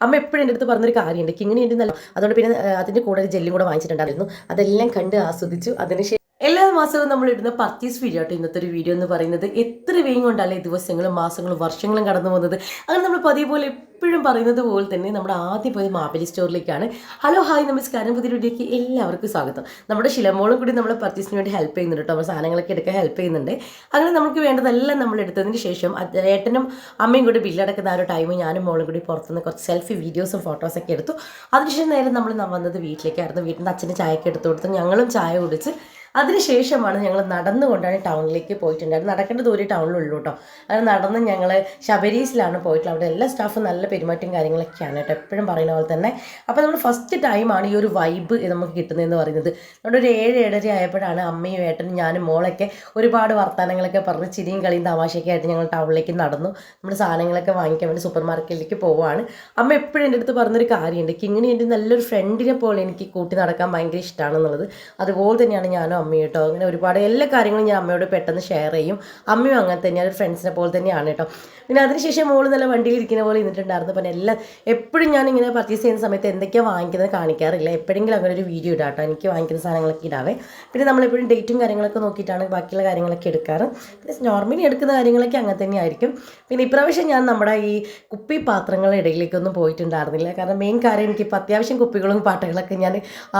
അമ്മ എപ്പോഴും എന്റെ അടുത്ത് പറഞ്ഞൊരു കാര്യമുണ്ട്. കിങ്ങിണി ഉണ്ട് നല്ല അതുകൊണ്ട് പിന്നെ അതിന്റെ കൂടെ ഒരു ജെല്ലും കൂടെ വാങ്ങിച്ചിട്ടുണ്ടായിരുന്നു. അതെല്ലാം കണ്ട് ആസ്വദിച്ചു. അതിനുശേഷം എല്ലാ മാസവും നമ്മൾ ഇടുന്ന പർച്ചേസ് വീഡിയോ ആട്ടോ ഇന്നത്തെ ഒരു വീഡിയോ എന്ന് പറയുന്നത്. എത്ര വേഗം കൊണ്ടല്ലേ ദിവസങ്ങളും മാസങ്ങളും വർഷങ്ങളും കടന്നു പോകുന്നത്? അങ്ങനെ നമ്മൾ പതിവ് പോലെ എപ്പോഴും പറയുന്നത് പോലെ തന്നെ നമ്മുടെ ആദ്യം പോയത് മാവേലി സ്റ്റോറിലേക്കാണ്. ഹലോ ഹായ് നമസ്കാരം. പുതിയ വീഡിയോയ്ക്ക് എല്ലാവർക്കും സ്വാഗതം. നമ്മുടെ ശിലമോളും കൂടി നമ്മൾ പർച്ചേസിന് വേണ്ടി ഹെൽപ്പ് ചെയ്യുന്നുണ്ട് കേട്ടോ. നമ്മൾ സാധനങ്ങളൊക്കെ എടുക്കാൻ ഹെൽപ്പ് ചെയ്യുന്നുണ്ട്. അങ്ങനെ നമുക്ക് വേണ്ടതെല്ലാം നമ്മൾ എടുത്തതിന് ശേഷം ഏട്ടനും അമ്മയും കൂടി ബില്ലടക്കുന്ന ആ ഒരു ടൈം ഞാനും മോളും കൂടി പുറത്തുനിന്ന് കുറച്ച് സെൽഫി വീഡിയോസും ഫോട്ടോസൊക്കെ എടുത്തു. അതിനുശേഷം നേരെ നമ്മൾ വന്നത് വീട്ടിലേക്കായിരുന്നു. വീട്ടിൽ നിന്ന് അച്ഛന് ചായയൊക്കെ എടുത്തു കൊടുത്ത്. ഞങ്ങളും ചായ കുടിച്ച് അതിനുശേഷമാണ് ഞങ്ങൾ നടന്നുകൊണ്ടാണ് ടൗണിലേക്ക് പോയിട്ടുണ്ടായിരുന്നത്. നടക്കേണ്ട ദൂരെ ടൗണിലുള്ളൂ കേട്ടോ അങ്ങനെ നടന്ന് ഞങ്ങൾ ശബരീസിലാണ് പോയിട്ടുള്ളത്. അവിടെ എല്ലാ സ്റ്റാഫും നല്ല പെരുമാറ്റം കാര്യങ്ങളൊക്കെയാണ് കേട്ടോ എപ്പോഴും പറയുന്ന പോലെ തന്നെ. അപ്പോൾ നമ്മൾ ഫസ്റ്റ് ടൈമാണ് ഈ ഒരു വൈബ് നമുക്ക് കിട്ടുന്നതെന്ന് പറയുന്നത്. നമ്മുടെ ഒരു ഏഴ് ഏഴര ആയപ്പോഴാണ് അമ്മയും ഏട്ടനും ഞാനും മോളൊക്കെ ഒരുപാട് വർത്തമാനങ്ങളൊക്കെ പറഞ്ഞ് ചിരിയും കളിയും തമാശയൊക്കെ ആയിട്ട് ഞങ്ങൾ ടൗണിലേക്ക് നടന്നു. നമ്മൾ സാധനങ്ങളൊക്കെ വാങ്ങിക്കാൻ വേണ്ടി സൂപ്പർ മാർക്കറ്റിലേക്ക് പോവുകയാണ് അമ്മ എപ്പോഴും എന്റെ അടുത്ത് പറഞ്ഞൊരു കാര്യമുണ്ട്. കിങ്ങിണി എന്റെ നല്ലൊരു ഫ്രണ്ടിനെ പോലെ എനിക്ക് കൂട്ടി നടക്കാൻ ഭയങ്കര ഇഷ്ടമാണെന്നുള്ളത് അതുപോലെ തന്നെയാണ് ഞാനും അമ്മയും കേട്ടോ. അങ്ങനെ ഒരുപാട് എല്ലാ കാര്യങ്ങളും ഞാൻ അമ്മയോട് പെട്ടെന്ന് ഷെയർ ചെയ്യും. അമ്മയും അങ്ങനെ തന്നെയാണ് ഫ്രണ്ട്സിനെ പോലെ തന്നെയാണ് കേട്ടോ. പിന്നെ അതിനുശേഷം മോൾ നല്ല വണ്ടിയിൽ ഇരിക്കുന്ന പോലെ ഇരുന്നിട്ടുണ്ടായിരുന്നു. പിന്നെ എല്ലാം എപ്പോഴും ഞാൻ ഇങ്ങനെ പർച്ചേസ് ചെയ്യുന്ന സമയത്ത് എന്തൊക്കെയാണ് വാങ്ങിക്കുന്നത് കാണിക്കാറില്ല. എപ്പോഴെങ്കിലും അങ്ങനെ ഒരു വീഡിയോ ഇടാം കേട്ടോ. എനിക്ക് വാങ്ങിക്കുന്ന സാധനങ്ങളൊക്കെ ഇടാവേ. പിന്നെ നമ്മളെപ്പോഴും ഡേറ്റും കാര്യങ്ങളൊക്കെ നോക്കിയിട്ടാണ് ബാക്കിയുള്ള കാര്യങ്ങളൊക്കെ എടുക്കാറ്. പിന്നെ നോർമലി എടുക്കുന്ന കാര്യങ്ങളൊക്കെ അങ്ങനെ തന്നെ ആയിരിക്കും. പിന്നെ ഇപ്രാവശ്യം ഞാൻ നമ്മുടെ ഈ കുപ്പി പാത്രങ്ങളുടെ ഇടയിലേക്കൊന്നും പോയിട്ടുണ്ടായിരുന്നില്ല. കാരണം മെയിൻ കാര്യം എനിക്കിപ്പോൾ അത്യാവശ്യം കുപ്പികളും പാട്ടകളൊക്കെ ഞാൻ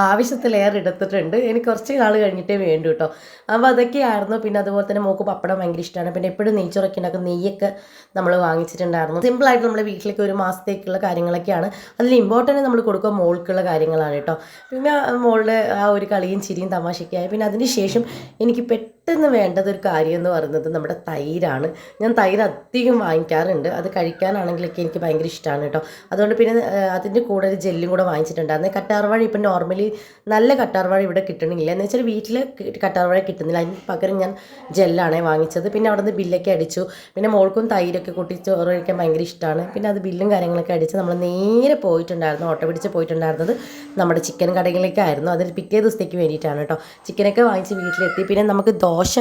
ആവശ്യത്തിലേറെ എടുത്തിട്ടുണ്ട്. എനിക്ക് കുറച്ച് നാൾ കഴിഞ്ഞിട്ടേ വേണ്ടൂ കേട്ടോ അപ്പോൾ അതൊക്കെയായിരുന്നു. പിന്നെ അതുപോലെ തന്നെ മോക്ക് പപ്പടം ഭയങ്കര ഇഷ്ടമാണ് പിന്നെ എപ്പോഴും നെയ്ച്ചോറൊക്കെ ഉണ്ടാക്കുന്ന നെയ്യൊക്കെ നമ്മൾ വാങ്ങിച്ചിട്ടുണ്ടായിരുന്നു. സിമ്പിളായിട്ട് നമ്മുടെ വീട്ടിലേക്ക് ഒരു മാസത്തേക്കുള്ള കാര്യങ്ങളൊക്കെയാണ്. അതിൽ ഇമ്പോർട്ടന്റ് നമ്മൾ കൊടുക്കുക മോൾക്കുള്ള കാര്യങ്ങളാണ് കേട്ടോ പിന്നെ മോളുടെ ആ ഒരു കളിയും ചിരിയും തമാശയൊക്കെയായി പിന്നെ അതിന് ശേഷം എനിക്ക് പെട്ടെന്ന് വേണ്ടത് ഒരു കാര്യം എന്ന് പറയുന്നത് നമ്മുടെ തൈരാണ്. ഞാൻ തൈര് അധികം വാങ്ങിക്കാറുണ്ട്. അത് കഴിക്കാനാണെങ്കിലൊക്കെ എനിക്ക് ഭയങ്കര ഇഷ്ടമാണ് കേട്ടോ അതുകൊണ്ട് പിന്നെ അതിന്റെ കൂടെ ഒരു ജെല്ലും കൂടെ വാങ്ങിച്ചിട്ടുണ്ടായിരുന്നു. കട്ടാർവാഴി ഇപ്പം നോർമലി നല്ല കട്ടാർവാഴി ഇവിടെ കിട്ടണമെങ്കിൽ എന്ന് വെച്ചാൽ വീട്ടിൽ കറ്റാർവാഴ കിട്ടുന്നില്ല. അതിന് പകരം ഞാൻ ജെല്ലാണ് വാങ്ങിച്ചത്. പിന്നെ അവിടെ നിന്ന് ബില്ലൊക്കെ അടിച്ചു. പിന്നെ മോൾക്കും തൈരൊക്കെ കൂട്ടി ചോറ് കഴിക്കാൻ ഭയങ്കര ഇഷ്ടമാണ് പിന്നെ അത് ബില്ലും കാര്യങ്ങളൊക്കെ അടിച്ച് നമ്മൾ നേരെ പോയിട്ടുണ്ടായിരുന്നു. ഓട്ടോ പിടിച്ച് പോയിട്ടുണ്ടായിരുന്നത് നമ്മുടെ ചിക്കൻ കടയിലേക്കായിരുന്നു. അതിൽ പിറ്റേ ദിവസത്തേക്ക് വേണ്ടിയിട്ടാണ് കേട്ടോ. ചിക്കനൊക്കെ വാങ്ങിച്ച് വീട്ടിലെത്തി. പിന്നെ നമുക്ക് ദോശ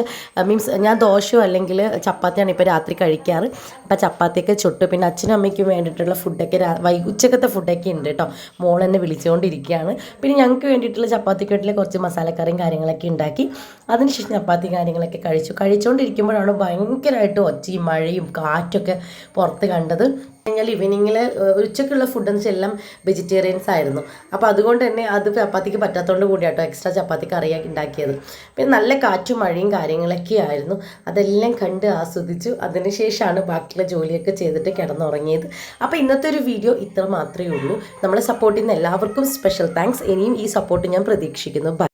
മീൻസ് ഞാൻ ദോശയോ അല്ലെങ്കിൽ ചപ്പാത്തിയാണ് ഇപ്പോൾ രാത്രി കഴിക്കാറ്. അപ്പോൾ ചപ്പാത്തിയൊക്കെ ചുട്ടു. പിന്നെ അച്ഛനും അമ്മയ്ക്കും വേണ്ടിയിട്ടുള്ള ഫുഡൊക്കെ വൈ ഉച്ചക്കത്തെ ഫുഡൊക്കെ ഉണ്ട് കേട്ടോ. മോൾ എന്നെ വിളിച്ചുകൊണ്ടിരിക്കുകയാണ് പിന്നെ ഞങ്ങൾക്ക് വേണ്ടിയിട്ടുള്ള ചപ്പാത്തിക്ക് വേണ്ടിയിട്ടുള്ള കുറച്ച് മസാലക്കറിയും കാര്യങ്ങളൊക്കെ ഉണ്ടാക്കി. അതിനുശേഷം ചപ്പാത്തി കാര്യങ്ങളൊക്കെ കഴിച്ചു. കഴിച്ചുകൊണ്ടിരിക്കുമ്പോഴാണ് ഭയങ്കരമായിട്ട് ഒച്ചയും മഴയും കാറ്റൊക്കെ പുറത്ത് കണ്ടത്. കഴിഞ്ഞാൽ ഈവനിങ്ങിൽ ഉച്ചക്കുള്ള ഫുഡ് എന്ന് വെച്ചാൽ എല്ലാം വെജിറ്റേറിയൻസ് ആയിരുന്നു. അപ്പോൾ അതുകൊണ്ട് തന്നെ അത് ചപ്പാത്തിക്ക് പറ്റാത്തതുകൊണ്ട് കൂടിയാട്ടോ എക്സ്ട്രാ ചപ്പാത്തി കറിയാക്കി ഉണ്ടാക്കിയത്. പിന്നെ നല്ല കാറ്റും മഴയും കാര്യങ്ങളൊക്കെ ആയിരുന്നു. അതെല്ലാം കണ്ട് ആസ്വദിച്ചു. അതിനുശേഷമാണ് ബാക്കിയുള്ള ജോലിയൊക്കെ ചെയ്തിട്ട് കിടന്നുറങ്ങിയത്. അപ്പോൾ ഇന്നത്തെ ഒരു വീഡിയോ ഇത്ര മാത്രമേ ഉള്ളൂ. നമ്മളെ സപ്പോർട്ട് ചെയ്യുന്ന എല്ലാവർക്കും സ്പെഷ്യൽ താങ്ക്സ് ഇനിയും ഈ സപ്പോർട്ട് ഞാൻ പ്രതീക്ഷിക്കുന്നു. ബൈ